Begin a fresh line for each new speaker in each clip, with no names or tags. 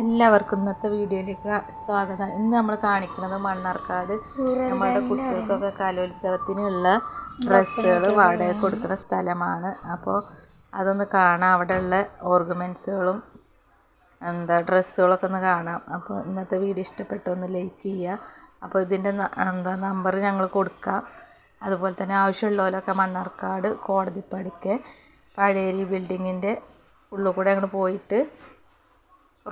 എല്ലാവർക്കും ഇന്നത്തെ വീഡിയോയിലേക്ക് സ്വാഗതം. ഇന്ന് നമ്മൾ കാണിക്കുന്നത് മണ്ണാർക്കാട്. നമ്മുടെ കുട്ടികൾക്കൊക്കെ കലോത്സവത്തിനുള്ള ഡ്രസ്സുകൾ വാടക കൊടുക്കുന്ന സ്ഥലമാണ്. അപ്പോൾ അതൊന്ന് കാണാം. അവിടെയുള്ള ഓർഗുമെൻസുകളും എന്താ ഡ്രസ്സുകളൊക്കെ ഒന്ന് കാണാം. അപ്പോൾ ഇന്നത്തെ വീഡിയോ ഇഷ്ടപ്പെട്ട ഒന്ന് ലൈക്ക് ചെയ്യുക. അപ്പോൾ ഇതിന്റെ എന്താ നമ്പർ ഞങ്ങൾ കൊടുക്കാം. അതുപോലെ തന്നെ ആവശ്യമുള്ളവരൊക്കെ മണ്ണാർക്കാട് കോടതിപ്പടിക്ക് പഴയ ബിൽഡിങ്ങിന്റെ ഉള്ളിൽ കൂടെ അങ്ങോട്ട് പോയിട്ട്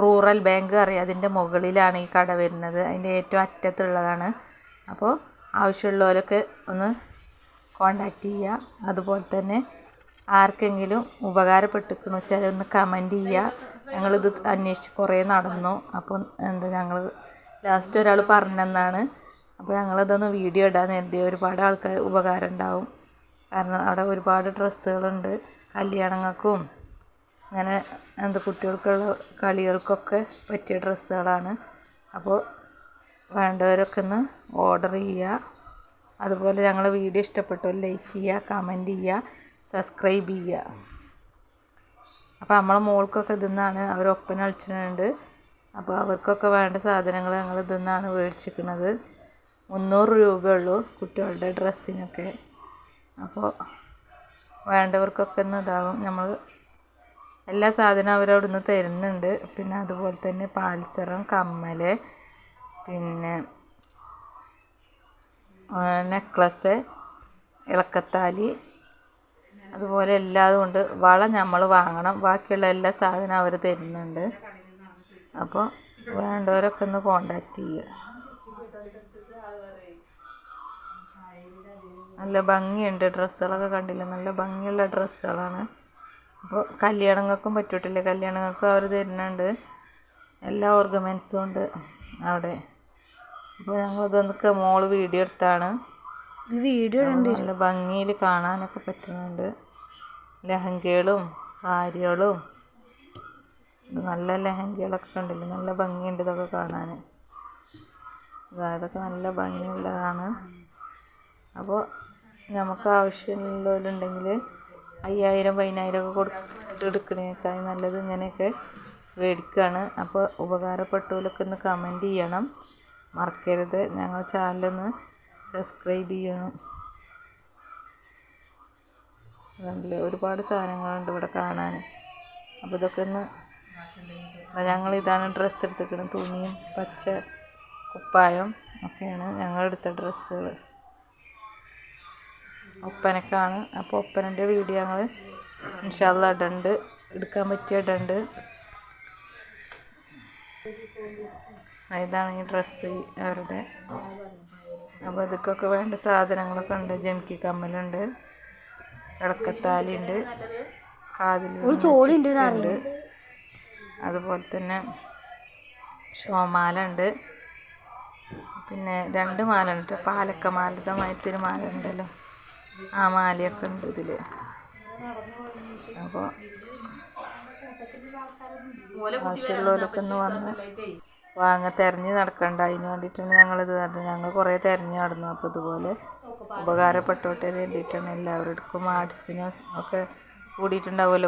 റൂറൽ ബാങ്ക് അറിയാം. അതിന്റെ മുകളിലാണ് ഈ കട വരുന്നത്. അതിന്റെ ഏറ്റവും അറ്റത്തുള്ളതാണ്. അപ്പോൾ ആവശ്യമുള്ളവരൊക്കെ ഒന്ന് കോണ്ടാക്റ്റ് ചെയ്യുക. അതുപോലെ തന്നെ ആർക്കെങ്കിലും ഉപകാരപ്പെട്ടിരിക്കണു വെച്ചാൽ ഒന്ന് കമന്റ് ചെയ്യുക. ഞങ്ങളിത് അന്വേഷിച്ച് കുറേ നടന്നു. അപ്പോൾ എന്താ ഞങ്ങൾ ലാസ്റ്റ് ഒരാൾ പറഞ്ഞെന്നാണ്. അപ്പോൾ ഞങ്ങളിതൊന്ന് വീഡിയോ ഇടാൻ കരുതി ഒരുപാട് ആൾക്കാർ ഉപകാരം ഉണ്ടാവും. കാരണം അവിടെ ഒരുപാട് ഡ്രസ്സുകളുണ്ട്. കല്യാണങ്ങൾക്കും അങ്ങനെ എന്താ കുട്ടികൾക്കുള്ള കളികൾക്കൊക്കെ പറ്റിയ ഡ്രസ്സുകളാണ്. അപ്പോൾ വേണ്ടവരൊക്കെ ഒന്ന് ഓർഡർ ചെയ്യുക. അതുപോലെ ഞങ്ങളെ വീഡിയോ ഇഷ്ടപ്പെട്ടു ലൈക്ക് ചെയ്യുക കമന്റ് ചെയ്യുക സബ്സ്ക്രൈബ് ചെയ്യുക. അപ്പോൾ നമ്മളെ മോൾക്കൊക്കെ ഇതിന്നാണ് അവർ ഒപ്പന കളിച്ചിട്ടുണ്ട്. അപ്പോൾ അവർക്കൊക്കെ വേണ്ട സാധനങ്ങൾ ഞങ്ങൾ ഇതിന്നാണ് മേടിച്ചിരിക്കുന്നത്. മുന്നൂറ് രൂപയുള്ളൂ കുട്ടികളുടെ ഡ്രസ്സിനൊക്കെ അപ്പോൾ വേണ്ടവർക്കൊക്കെ ഒന്ന് ഇതാകും. നമ്മൾ എല്ലാ സാധനവും അവരവിടുന്ന് തരുന്നുണ്ട്. പിന്നെ അതുപോലെ തന്നെ പാൽസരം കമ്മൽ പിന്നെ നെക്ലസ് ഇളക്കത്താലി അതുപോലെ എല്ലാതും ഉണ്ട്. വള നമ്മൾ വാങ്ങണം. ബാക്കിയുള്ള എല്ലാ സാധനവും അവർ തരുന്നുണ്ട്. അപ്പോൾ വേണ്ടവരൊക്കെ ഒന്ന് കോണ്ടാക്ട് ചെയ്യുക നല്ല ഭംഗിയുണ്ട്. ഡ്രസ്സുകളൊക്കെ കണ്ടില്ല? നല്ല ഭംഗിയുള്ള ഡ്രസ്സുകളാണ്. അപ്പോൾ കല്യാണങ്ങൾക്കും പറ്റൂട്ടില്ല. കല്യാണങ്ങൾക്കും അവർ തരുന്നുണ്ട്. എല്ലാ ഓർണമെന്റ്സും ഉണ്ട് അവിടെ. അപ്പോൾ ഞങ്ങളിതൊക്കെ മോൾ വീഡിയോ എടുത്താണ്.
വീഡിയോ
നല്ല ഭംഗിയിൽ കാണാനൊക്കെ പറ്റുന്നുണ്ട്. ലഹങ്കകളും സാരികളും. നല്ല ലഹങ്കകളൊക്കെ കണ്ടില്ലേ? നല്ല ഭംഗിയുണ്ട് ഇതൊക്കെ കാണാൻ അതൊക്കെ നല്ല ഭംഗിയുള്ളതാണ്. അപ്പോൾ നമുക്ക് ആവശ്യമുള്ളവരുണ്ടെങ്കിൽ അയ്യായിരം പതിനായിരം ഒക്കെ കൊടുത്ത് എടുക്കണേക്കാൾ നല്ലത് ഇങ്ങനെയൊക്കെ മേടിക്കുകയാണ്. അപ്പോൾ ഉപകാരപ്പെട്ടവരൊക്കെ ഒന്ന് കമന്റ് ചെയ്യണം. മറക്കരുത്. ഞങ്ങൾ ചാനലൊന്ന് സബ്സ്ക്രൈബ് ചെയ്യണം. നല്ല ഒരുപാട് സാധനങ്ങളുണ്ട് ഇവിടെ കാണാൻ. അപ്പോൾ ഇതൊക്കെ ഒന്ന് ഞങ്ങൾ ഇതാണ് ഡ്രസ്സ് എടുത്തിരിക്കുന്നത്. തുണിയും പച്ച കുപ്പായം ഒക്കെയാണ് ഞങ്ങൾ എടുത്ത ഡ്രസ്സുകൾ ഒപ്പനക്കാണ്. അപ്പോൾ ഒപ്പനന്റെ വീഡിയോ ഞങ്ങൾ ഇൻഷാല്ല ഇടുന്നുണ്ട് എടുക്കാൻ പറ്റിയ ഇടുന്നുണ്ട് ഇതാണ് ഈ ഡ്രസ്സ് അവരുടെ. അപ്പോൾ ഇതൊക്കെ വേണ്ട സാധനങ്ങളൊക്കെ ഉണ്ട്. ജംക്കി കമ്മലുണ്ട്. ഇടക്കത്താലിയുണ്ട് കാതിൽ
ചോളിയുണ്ട്
അതുപോലെ തന്നെ ഷോമാല ഉണ്ട് പിന്നെ രണ്ട് മാല ഉണ്ട് പാലക്കമാലതമായിട്ടൊരു മാല ഉണ്ടല്ലോ. ആ മാലയൊക്കെ ഉണ്ട് ഇതിൽ അപ്പോൾ ആവശ്യമുള്ളവരൊക്കെ ഒന്ന് വന്ന് വാങ്ങ തിരഞ്ഞ് നടക്കണ്ട. അതിന് വേണ്ടിയിട്ടാണ് ഞങ്ങളിത് നടന്നത്. ഞങ്ങൾ കുറേ തിരഞ്ഞ് നടന്നു. അപ്പോൾ ഇതുപോലെ ഉപകാരപ്പെട്ടോട്ടെ വേണ്ടിയിട്ടാണ് എല്ലാവരുടെ ആർട്സിനും ഒക്കെ കൂടിയിട്ടുണ്ടാവുമല്ലോ.